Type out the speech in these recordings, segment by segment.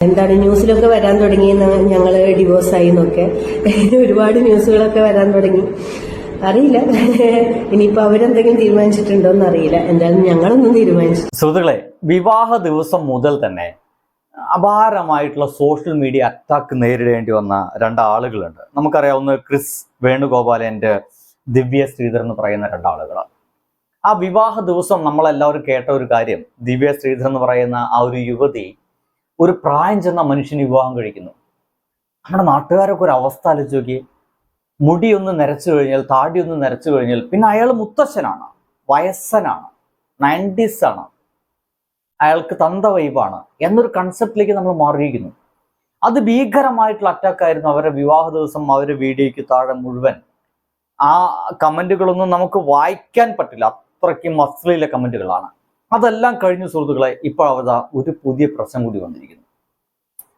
എന്താണ് ന്യൂസിലൊക്കെ വരാൻ തുടങ്ങി ഞങ്ങൾ ഡിവോഴ്സായി എന്നൊക്കെ ഒരുപാട് ന്യൂസുകളൊക്കെ വരാൻ തുടങ്ങി. അറിയില്ല. ഇനിയിപ്പോൾ അവരെന്തെങ്കിലും തീരുമാനിച്ചിട്ടുണ്ടോ എന്ന് അറിയില്ല എന്തായാലും ഞങ്ങളൊന്നും തീരുമാനിച്ചു സുഹൃത്തുക്കളെ വിവാഹ ദിവസം മുതൽ തന്നെ അപാരമായിട്ടുള്ള സോഷ്യൽ മീഡിയ അറ്റാക്ക് നേരിടേണ്ടി വന്ന രണ്ടാളുകളുണ്ട്. നമുക്കറിയാവുന്ന ക്രിസ് വേണുഗോപാലന്റെ ദിവ്യ ശ്രീധർ എന്ന് പറയുന്ന രണ്ടാളുകൾ ആ വിവാഹ ദിവസം നമ്മളെല്ലാവരും കേട്ട ഒരു കാര്യം ദിവ്യ ശ്രീധർ എന്ന് പറയുന്ന ആ ഒരു യുവതി ഒരു പ്രായം ചെന്ന മനുഷ്യന് വിവാഹം കഴിക്കുന്നു. നമ്മുടെ നാട്ടുകാരൊക്കെ ഒരു അവസ്ഥ ആലോചിച്ച് നോക്കി മുടിയൊന്ന് നിരച്ചു കഴിഞ്ഞാൽ താടി ഒന്ന് നരച്ചു കഴിഞ്ഞാൽ പിന്നെ അയാൾ മുത്തശ്ശനാണ് വയസ്സനാണ് നയന്റീസ് ആണ് അയാൾക്ക് തന്ത വൈബാണ് എന്നൊരു കൺസെപ്റ്റിലേക്ക് നമ്മൾ മാറിയിരിക്കുന്നു. അത് ഭീകരമായിട്ടുള്ള അറ്റാക്ക് ആയിരുന്നു അവരുടെ വിവാഹ ദിവസം അവരുടെ വീഡിയോയ്ക്ക് താഴെ മുഴുവൻ. ആ കമന്റുകളൊന്നും നമുക്ക് വായിക്കാൻ പറ്റില്ല. അത്രയ്ക്ക് മസ്ലിലെ കമന്റുകളാണ്. അതെല്ലാം കഴിഞ്ഞ സുഹൃത്തുക്കളെ ഇപ്പോൾ അവത ഒരു പുതിയ പ്രശ്നം കൂടി വന്നിരിക്കുന്നു.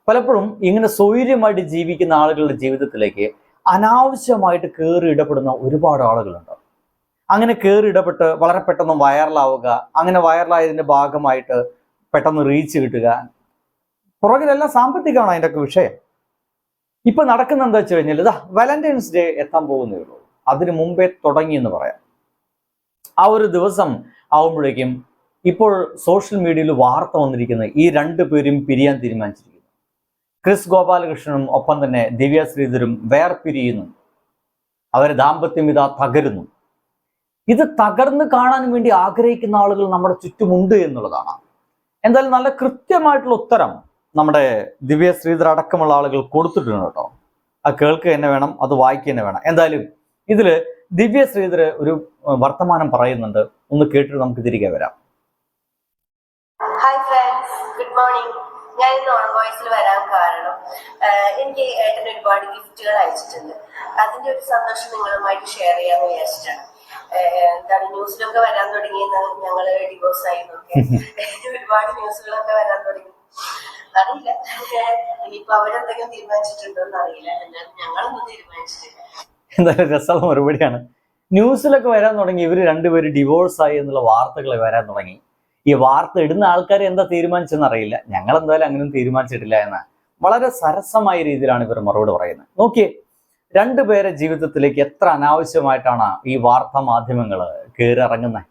പലപ്പോഴും ഇങ്ങനെ സ്വൈര്യമായിട്ട് ജീവിക്കുന്ന ആളുകളുടെ ജീവിതത്തിലേക്ക് അനാവശ്യമായിട്ട് കയറി ഇടപെടുന്ന ഒരുപാട് ആളുകളുണ്ട്. അങ്ങനെ കയറി ഇടപെട്ട് വളരെ പെട്ടെന്ന് വൈറലാവുക അങ്ങനെ വൈറലായതിന്റെ ഭാഗമായിട്ട് പെട്ടെന്ന് റീച്ച് കിട്ടുക. പുറകിലെല്ലാം സാമ്പത്തികമാണ് അതിന്റെ ഒക്കെ വിഷയം. ഇപ്പൊ നടക്കുന്ന എന്താ വെച്ച് കഴിഞ്ഞാൽ ഇതാ വാലന്റൈൻസ് ഡേ എത്താൻ പോകുന്നേ ഉള്ളൂ. അതിന് മുമ്പേ തുടങ്ങി എന്ന് പറയാം. ആ ഒരു ദിവസം ആവുമ്പോഴേക്കും ഇപ്പോൾ സോഷ്യൽ മീഡിയയിൽ വാർത്ത വന്നിരിക്കുന്നത് ഈ രണ്ടു പേരും പിരിയാൻ തീരുമാനിച്ചിരിക്കുന്നു. ക്രിസ് ഗോപാലകൃഷ്ണനും ഒപ്പം തന്നെ ദിവ്യ ശ്രീധരും വേർപിരിയുന്നു. അവരെ ദാമ്പത്യം ഇതാ തകരുന്നു. ഇത് തകർന്ന് കാണാൻ വേണ്ടി ആഗ്രഹിക്കുന്ന ആളുകൾ നമ്മുടെ ചുറ്റുമുണ്ട് എന്നുള്ളതാണ്. എന്തായാലും നല്ല കൃത്യമായിട്ടുള്ള ഉത്തരം നമ്മുടെ ദിവ്യ ശ്രീധർ അടക്കമുള്ള ആളുകൾ കൊടുത്തിട്ടുണ്ട് കേട്ടോ. അത് കേൾക്കുക തന്നെ വേണം അത് വായിക്കുക തന്നെ വേണം. എന്തായാലും ഇതിൽ ദിവ്യ ശ്രീധർ ഒരു വർത്തമാനം പറയുന്നുണ്ട്. ഒന്ന് കേട്ടിട്ട് നമുക്ക് തിരികെ വരാം. ഞാൻ ഇന്ന് ഓൺ വോയിസിൽ വരാൻ കാരണം എനിക്ക് ഏട്ടൻ ഒരുപാട് ഗിഫ്റ്റുകൾ അയച്ചിട്ടുണ്ട്. അതിന്റെ ഒരു സന്തോഷം നിങ്ങളുമായിട്ട് ഷെയർ ചെയ്യാന്ന് വിചാരിച്ചിട്ടാണ്. എന്താണ് ന്യൂസിലൊക്കെ വരാൻ തുടങ്ങിയെന്ന് ഞങ്ങൾ ഡിവോഴ്സ് ആയി ഒരുപാട് ന്യൂസുകളൊക്കെ വരാൻ തുടങ്ങി. അറിയില്ല. ഇനിയിപ്പോ അവരെന്തെങ്കിലും തീരുമാനിച്ചിട്ടുണ്ടോ എന്ന് അറിയില്ല ഞങ്ങളൊന്നും തീരുമാനിച്ചിട്ടില്ല. എന്തായാലും രസമുള്ള മറുപടിയാണ്. ന്യൂസിലൊക്കെ വരാൻ തുടങ്ങി ഇവർ രണ്ടുപേരും ഡിവോഴ്സ് ആയി എന്നുള്ള വാർത്തകൾ വരാൻ തുടങ്ങി. ഈ വാർത്ത ഇടുന്ന ആൾക്കാർ എന്താ തീരുമാനിച്ചെന്ന് അറിയില്ല. ഞങ്ങൾ എന്തായാലും അങ്ങനെ തീരുമാനിച്ചിട്ടില്ല എന്ന്. വളരെ സരസമായ രീതിയിലാണ് ഇവർ മറുപടി പറയുന്നത്. നോക്കിയേ രണ്ടുപേരെ ജീവിതത്തിലേക്ക് എത്ര അനാവശ്യമായിട്ടാണ് ഈ വാർത്താ മാധ്യമങ്ങൾ കയറിറങ്ങുന്നത്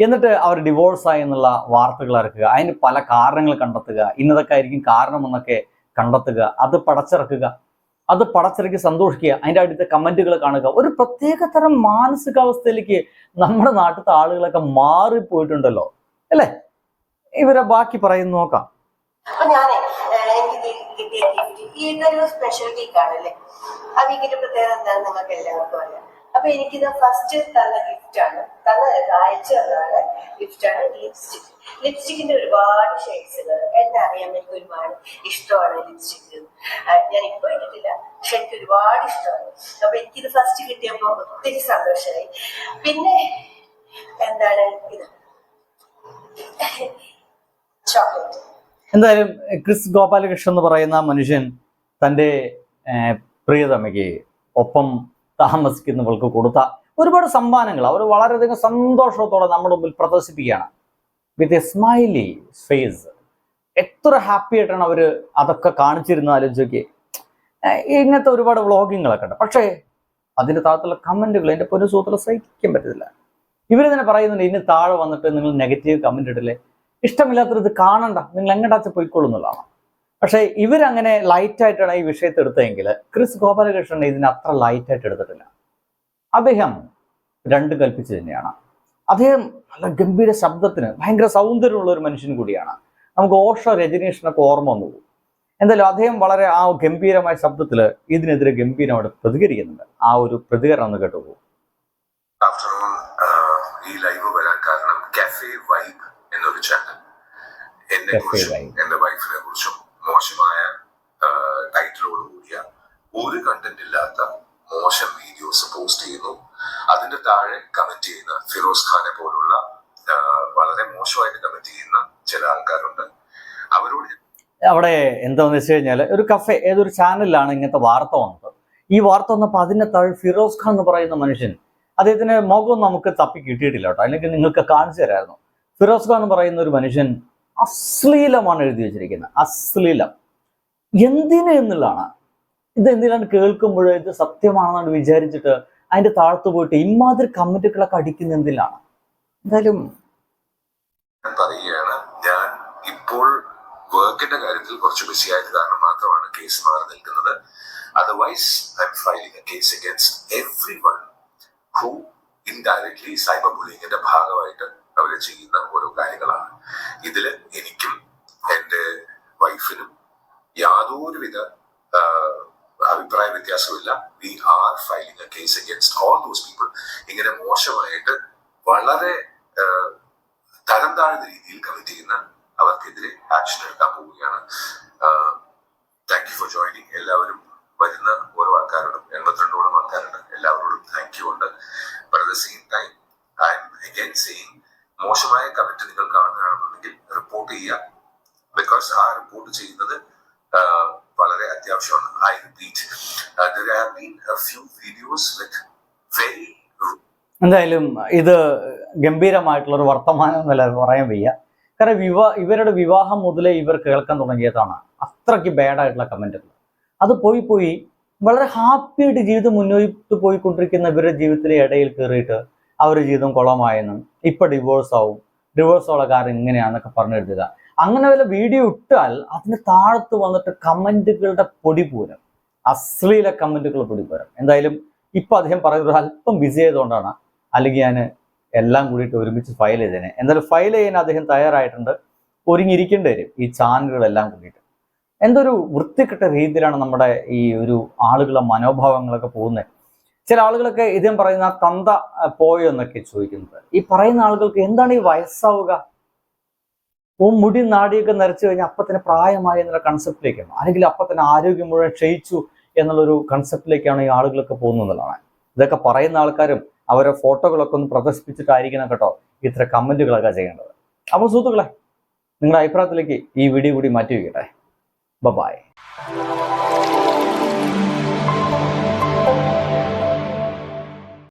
എന്നിട്ട് അവർ ഡിവോഴ്സ് ആയി എന്നുള്ള വാർത്തകൾ ഇറക്കുക അതിന് പല കാരണങ്ങൾ കണ്ടെത്തുക ഇന്നതൊക്കെ ആയിരിക്കും കാരണമെന്നൊക്കെ കണ്ടെത്തുക അത് പടച്ചിറക്കുക അത് പടച്ചിറക്കി സന്തോഷിക്കുക അതിന്റെ അടുത്ത കമന്റുകൾ കാണുക. ഒരു പ്രത്യേക തരം മാനസികാവസ്ഥയിലേക്ക് നമ്മുടെ നാട്ടിലത്തെ ആളുകളൊക്കെ മാറിപ്പോയിട്ടുണ്ടല്ലോ. അല്ലേ? ഇവരെ ബാക്കി പറയുന്ന നോക്കാം. എനിക്ക് സ്പെഷ്യൽ ആ നിങ്ങൾക്ക് എല്ലാവർക്കും അപ്പൊ എനിക്കിത് ഫസ്റ്റ് തന്ന ഗിഫ്റ്റ് ആണ്. തന്ന അയച്ചു തന്നതാണ് ഗിഫ്റ്റ് ആണ് ലിപ്സ്റ്റിക് ലിപ്സ്റ്റിക്കിന്റെ ഒരുപാട് ഷെയ്ഡ്സുകൾ എന്നെ അറിയാൻ എനിക്ക് ഒരുപാട് ഇഷ്ടമാണ് ലിപ്സ്റ്റിക് ഞാൻ ഇപ്പൊ ഇട്ടിട്ടില്ല പക്ഷെ എനിക്ക് ഒരുപാട് ഇഷ്ടമാണ്. അപ്പൊ എനിക്കിത് ഫസ്റ്റ് കിട്ടിയപ്പോ ഒത്തിരി സന്തോഷമായി പിന്നെ എന്താണ് ഇത്? എന്തായാലും ക്രിസ് ഗോപാലകൃഷ്ണൻ എന്ന് പറയുന്ന മനുഷ്യൻ തന്റെ പ്രിയതമയ്ക്ക് ഒപ്പം താമസിക്കുന്നവൾക്ക് കൊടുത്ത ഒരുപാട് സമ്മാനങ്ങൾ. അവർ വളരെയധികം സന്തോഷത്തോടെ നമ്മുടെ മുമ്പിൽ പ്രദർശിപ്പിക്കുകയാണ്. വിത്ത് എ സ്മൈലി ഫേസ് എത്ര ഹാപ്പി ആയിട്ടാണ് അവർ അതൊക്കെ കാണിച്ചിരുന്ന ആലോചിച്ചൊക്കെ. ഇങ്ങനത്തെ ഒരുപാട് വ്ളോഗിങ്ങളൊക്കെ ഉണ്ട്. പക്ഷേ അതിന്റെ താഴത്തുള്ള കമന്റുകൾ എന്റെ പൊന്നു സുഹൃത്തുക്കളെ സഹിക്കാൻ പറ്റത്തില്ല. ഇവർ തന്നെ പറയുന്നുണ്ട് ഇനി താഴെ വന്നിട്ട് നിങ്ങൾ നെഗറ്റീവ് കമന്റ് ഇടില്ലേ ഇഷ്ടമില്ലാത്തത് കാണണ്ട. നിങ്ങൾ എങ്ങടാച്ച് പോയിക്കോളും എന്നുള്ളതാണ്. പക്ഷേ ഇവരങ്ങനെ ലൈറ്റായിട്ടാണ് ഈ വിഷയത്തെ എടുത്തതെങ്കിൽ ക്രിസ് ഗോപാലകൃഷ്ണൻ ഇതിനെ അത്ര ലൈറ്റായിട്ട് എടുത്തിട്ടില്ല. അദ്ദേഹം രണ്ട് കൽപ്പിച്ചു തന്നെയാണ്. അദ്ദേഹം നല്ല ഗംഭീര ശബ്ദത്തിന് ഭയങ്കര സൗന്ദര്യമുള്ള ഒരു മനുഷ്യൻ കൂടിയാണ്. നമുക്ക് ഓഷ രജനീഷിനൊക്കെ ഓർമ്മ വന്നു എന്തായാലും അദ്ദേഹം വളരെ ആ ഗംഭീരമായ ശബ്ദത്തിൽ ഇതിനെതിരെ ഗംഭീരമായിട്ട് പ്രതികരിക്കുന്നുണ്ട്. ആ ഒരു പ്രതികരണം ഒന്ന് കേട്ടു പോകും ഈ ലൈവ് വരാൻ കാരണം കഫേ വൈബ് എന്നൊരു ചാനൽ എന്നെ കുറിച്ചും എന്റെ വൈഫിനെ കുറിച്ചും മോശമായ ടൈറ്റിലോട് കൂടിയ ഒരു കണ്ടന്റ് ഇല്ലാത്ത മോശം വീഡിയോസ് പോസ്റ്റ് ചെയ്യുന്നു. അതിന്റെ താഴെ കമന്റ് ചെയ്യുന്ന ഫിറോസ് ഖാനെ പോലുള്ള വളരെ മോശമായിട്ട് കമന്റ് ചെയ്യുന്ന ചില ആൾക്കാരുണ്ട്. അവരോട് അവിടെ എന്താന്ന് വെച്ച് കഴിഞ്ഞാൽ ഒരു കഫേ ഏതൊരു ചാനലിലാണ് ഇങ്ങനത്തെ വാർത്ത വന്നത്. ഈ വാർത്ത വന്നപ്പോൾ അതിന്റെ താഴെ ഫിറോസ് ഖാൻ എന്ന് പറയുന്ന മനുഷ്യൻ അദ്ദേഹത്തിന് മുഖം നമുക്ക് തപ്പി കിട്ടിയിട്ടില്ല കേട്ടോ. അല്ലെങ്കിൽ നിങ്ങൾക്ക് കാണിച്ചു തരായിരുന്നു. ഫിറോസ് ഖാൻ എന്ന് പറയുന്ന ഒരു മനുഷ്യൻ അശ്ലീലമാണ് എഴുതി വെച്ചിരിക്കുന്നത്. അശ്ലീലം. എന്തിന് എന്നുള്ളതാണ്. ഇത് എന്തിനാണ് കേൾക്കുമ്പോൾ ഇത് സത്യമാണെന്നാണ് വിചാരിച്ചിട്ട് അതിന്റെ താഴത്ത് പോയിട്ട് ഇമാതിരി കമന്റുകളൊക്കെ അടിക്കുന്ന എന്തിനാണ് എന്തായാലും പറയുകയാണ് ഞാൻ ഇപ്പോൾ വർക്കിന്റെ കാര്യത്തിൽ കുറച്ച് ബിസി കാരണം മാത്രമാണ് കേസ് മാറി നിൽക്കുന്നത്. Otherwise I am filing a case against everyone who indirectly cyber ബുള്ളിങ്ങിന്റെ ഭാഗമായിട്ട് അവർ ചെയ്യുന്ന ഓരോ കാര്യങ്ങളാണ്. ഇതിൽ എനിക്കും എന്റെ വൈഫിനും യാതൊരുവിധ അഭിപ്രായ വ്യത്യാസമില്ല we are filing a case against all those people ഇങ്ങനെ മോശമായിട്ട് വളരെ തരം താഴ്ന്ന രീതിയിൽ കമ്മിറ്റ് ചെയ്യുന്ന അവർക്കെതിരെ ആക്ഷൻ എടുക്കാൻ പോവുകയാണ്. താങ്ക് യു ഫോർ ജോയിനിങ് എല്ലാവരും വരുന്ന ഓരോ ആൾക്കാരോടും എൺപത്തിരണ്ടോളം ആൾക്കാരുണ്ട് എല്ലാവരോടും താങ്ക് യു ഉണ്ട് but at the same time I am again saying മോശമായ കമന്റ് നിങ്ങൾ കാണുകയാണെന്നുണ്ടെങ്കിൽ റിപ്പോർട്ട് ചെയ്യുക ബിക്കോസ് ആ റിപ്പോർട്ട് ചെയ്യുന്നത് വളരെ അത്യാവശ്യമാണ്. I repeat few videos with very എന്തായാലും ഇത് ഗംഭീരമായിട്ടുള്ള ഒരു വർത്തമാനം എന്നല്ല പറയാൻ വയ്യ. കാരണം വിവാ ഇവരുടെ വിവാഹം മുതലേ ഇവർ കേൾക്കാൻ തുടങ്ങിയതാണ്. അത്രയ്ക്ക് ബാഡായിട്ടുള്ള കമന്റുകൾ അത് പോയി പോയി വളരെ ഹാപ്പിയായിട്ട് ജീവിതം മുന്നോട്ട് പോയിക്കൊണ്ടിരിക്കുന്ന ഇവരുടെ ജീവിതത്തിലെ ഇടയിൽ കയറിയിട്ട് അവരുടെ ജീവിതം കുളമായെന്നും ഇപ്പം ഡിവോഴ്സ് ആവും ഡിവോഴ്സ് ഉള്ള കാര്യം ഇങ്ങനെയാണെന്നൊക്കെ പറഞ്ഞെടുത്തുക അങ്ങനെ വല്ല വീഡിയോ ഇട്ടാൽ അതിന് താഴത്ത് വന്നിട്ട് കമന്റുകളുടെ പൊടിപൂരം. അശ്ലീല കമന്റുകൾ പൊടിപൂരം. എന്തായാലും ഇപ്പൊ അദ്ദേഹം പറയുന്നത് അല്പം ബിസി ആയതുകൊണ്ടാണ്. അല്ലെങ്കിൽ ഞാൻ എല്ലാം കൂടിയിട്ട് ഒരുമിച്ച് ഫയൽ ചെയ്തേനെ. എന്തായാലും ഫയൽ ചെയ്യാൻ അദ്ദേഹം തയ്യാറായിട്ടുണ്ട്. ഒരുങ്ങിയിരിക്കേണ്ടി വരും ഈ ചാനലുകളെല്ലാം കൂടിയിട്ട്. എന്തൊരു വൃത്തികെട്ട രീതിയിലാണ് നമ്മുടെ ഈ ഒരു ആളുകളുടെ മനോഭാവങ്ങളൊക്കെ പോകുന്നത്. ചില ആളുകളൊക്കെ ഇദ്ദേഹം പറയുന്ന തന്ത പോയോ എന്നൊക്കെ ചോദിക്കുന്നത്. ഈ പറയുന്ന ആളുകൾക്ക് എന്താണ് ഈ വയസ്സാവുക? മുടി നാടിയൊക്കെ നരച്ചു കഴിഞ്ഞാൽ അപ്പൊ പ്രായമായി എന്നുള്ള കൺസെപ്റ്റിലേക്കാണ് അല്ലെങ്കിൽ അപ്പൊ ആരോഗ്യം മുഴുവൻ ക്ഷയിച്ചു എന്നുള്ളൊരു കൺസെപ്റ്റിലേക്കാണ് ഈ ആളുകളൊക്കെ പോകുന്നതെന്നുള്ളതാണ് ഇതൊക്കെ പറയുന്ന ആൾക്കാരും അവരെ ഫോട്ടോകളൊക്കെ ഒന്ന് പ്രദർശിപ്പിച്ചിട്ടായിരിക്കണം കേട്ടോ ഇത്ര കമന്റുകളൊക്കെ ചെയ്യേണ്ടത്. അപ്പോൾ സുഹൃത്തുക്കളെ നിങ്ങളുടെ അഭിപ്രായത്തിലേക്ക് ഈ വീഡിയോ കൂടി മാറ്റി വയ്ക്കട്ടെ ബൈ